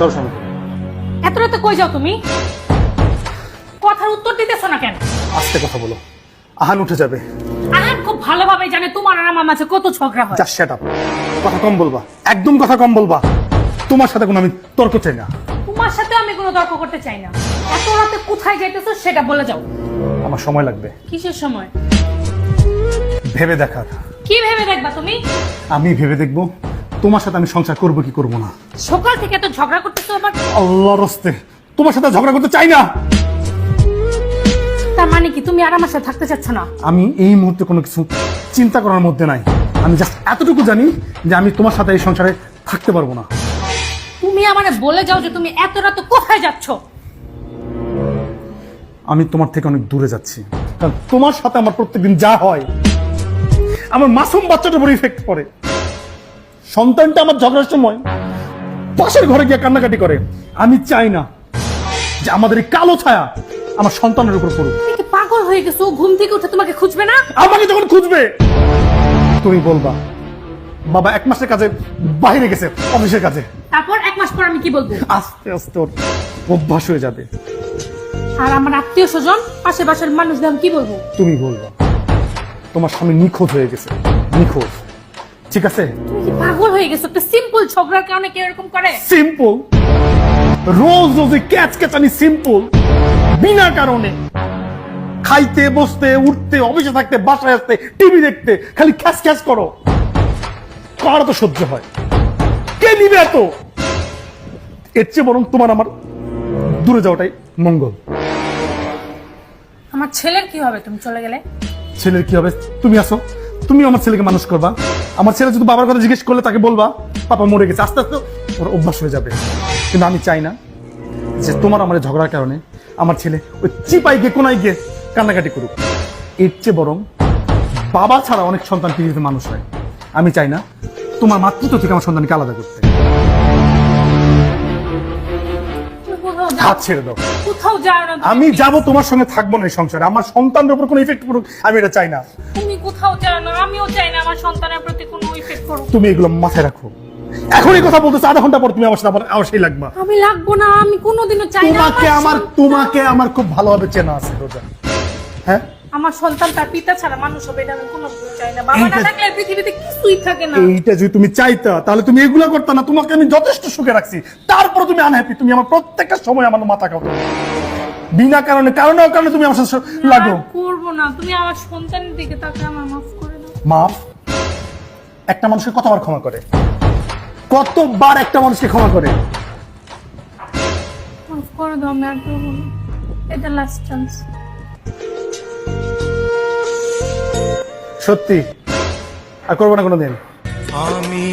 সর সামনে এত রাতে কই যাও তুমি? কথার উত্তর দিতেছ না কেন? আস্তে কথা বলো। আহান উঠে যাবে। আহান খুব ভালোভাবে জানে তোমার আর আমার মাঝে কত ঝগড়া হয়। যা সেট আপ কথা কম বলবা। একদম কথা কম বলবা। তোমার সাথে কোনো আমি তর্ক চাই না। তোমার সাথে আমি কোনো তর্ক করতে চাই না। এত রাতে কোথায় যাইতেছো সেটা বলে যাও। আমার সময় লাগবে। কিসের সময়? ভেবে দেখার। কি ভেবে দেখবা তুমি? আমি ভেবে দেখব তোমার সাথে আমি সংসার করব কি করব না? সকাল থেকে এত ঝগড়া করতেছো আবার? আল্লাহর রস্তে তোমার সাথে ঝগড়া করতে চাই না। তার মানে কি তুমি আর আমার সাথে থাকতে চাচ্ছ না? আমি এই মুহূর্তে কোনো কিছু চিন্তা করার মধ্যে নাই। আমি জাস্ট এতটুকু জানি যে আমি তোমার সাথে এই সংসারে থাকতে পারব না। তুমি আমারে বলে যাও যে তুমি এত রাতে কোথায় যাচ্ছ? আমি তোমার থেকে অনেক দূরে যাচ্ছি। কারণ তোমার সাথে আমার প্রত্যেকদিন যা হয় আমার মাসুম বাচ্চাটার উপর ইফেক্ট পড়ে। সন্তানটা আমার ঝগড়ার সময় পাশের ঘরে গিয়ে কান্নাকাটি করে। আমি চাই না যে আমাদের এই কালো ছায়া আমার সন্তানের উপর পড়ুক। তুমি কি পাগল হয়ে গেছো? ও ঘুম থেকে উঠে তোমাকে খুঁজবে না? আমাকে যখন খুঁজবে তুমি বলবা বাবা এক মাসের কাজে বাইরে গেছে অফিসের কাজে। তারপর এক মাস পর আমি কি বলব? আস্তে আস্তে ওর অভ্যাস হয়ে যাবে। আর আমার আত্মীয় স্বজন আশেপাশের মানুষদের আমি কি বলব? তুমি বলবা তোমার স্বামী নিখোঁজ হয়ে গেছে নিখোঁজ। ঠিক আছে? তুমি কি পাগল হয়ে গেছো? একটা সিম্পল ঝগড়ার কারণে কেউ এরকম করে? সিম্পল রোজ রোজ ক্যাচ ক্যাচানি সিম্পল বিনা কারণে। খাইতে বসতে উঠতে অফিসে থাকতে বাসায় আসতে টিভি দেখতে খালি খ্যাস খ্যাস করো। কার তো সহ্য হয়? কে নিবে এত? এর চেয়ে বরং তোমার আমার দূরে যাওয়াটাই মঙ্গল। আমার ছেলের কি হবে? তুমি চলে গেলে? ছেলের কি হবে? তুমি আসো। তুমি আমার ছেলেকে মানুষ করবা। আমার ছেলে যদি বাবার কথা জিজ্ঞেস করলে তাকে বলবা, পাপা মরে গেছে। আস্তে আস্তে ওর অভ্যাস হয়ে যাবে। কিন্তু আমি চাই না যে তোমার আমার ঝগড়ার কারণে আমার ছেলে ওই চিপাই গিয়ে, কোনায় গিয়ে কান্নাকাটি করুক। এর চেয়ে বরং বাবা ছাড়া অনেক সন্তান পৃথিবীতে মানুষ হয়। আমি চাই না তোমার মাতৃত্ব থেকে আমার সন্তানকে আলাদা করতে। হাত ছেড়ে দাও। কোথাও যাও না আমি যাব তোমার সঙ্গে থাকব না এই সংসারে। আমার সন্তানের উপর কোনো ইফেক্ট পড়ুক আমি এটা চাই না। তুমি কোথাও যাও না আমিও চাই না আমার সন্তানের প্রতি কোনো ইফেক্ট পড়ুক। তুমি এগুলো মাথায় রাখো। এখনই এই কথা বলতেছ আধা ঘণ্টা পর তুমি আমার সাথে আবার আবার সেই লাগবা। আমি লাগবো না আমি কোনোদিনও চাই না তোমাকে আমার তোমাকে আমার খুব ভালোভাবে চেনা আছে রোজা। হ্যাঁ? আমার সন্তান তার পিতা ছাড়া মানুষ হবে এটা আমি কোনোদিনও চাই না। বাবা না থাকলে পৃথিবীতে কিছুই থাকে না। এইটা যদি তুমি চাইতা তাহলে তুমি এগুলো করতে না। তোমাকে আমি যথেষ্ট সুখে রাখছি। তারপর তুমি আনহ্যাপি তুমি আমার প্রত্যেকটা সময় আমার মাথা খাও। বিনা কারণে কারণে কারণে তুমি আমার সাথে লাগো। করব না। তুমি আমার সন্তানের দিকে তাকে আমার মাফ করে দাও। মাফ? একটা মানুষকে কতবার ক্ষমা করে? কতবার একটা মানুষকে ক্ষমা করে? মাফ করে দাও আমি আর করব না। এটা লাস্ট চান্স সত্যি। আর করব না কোনোদিন। আমি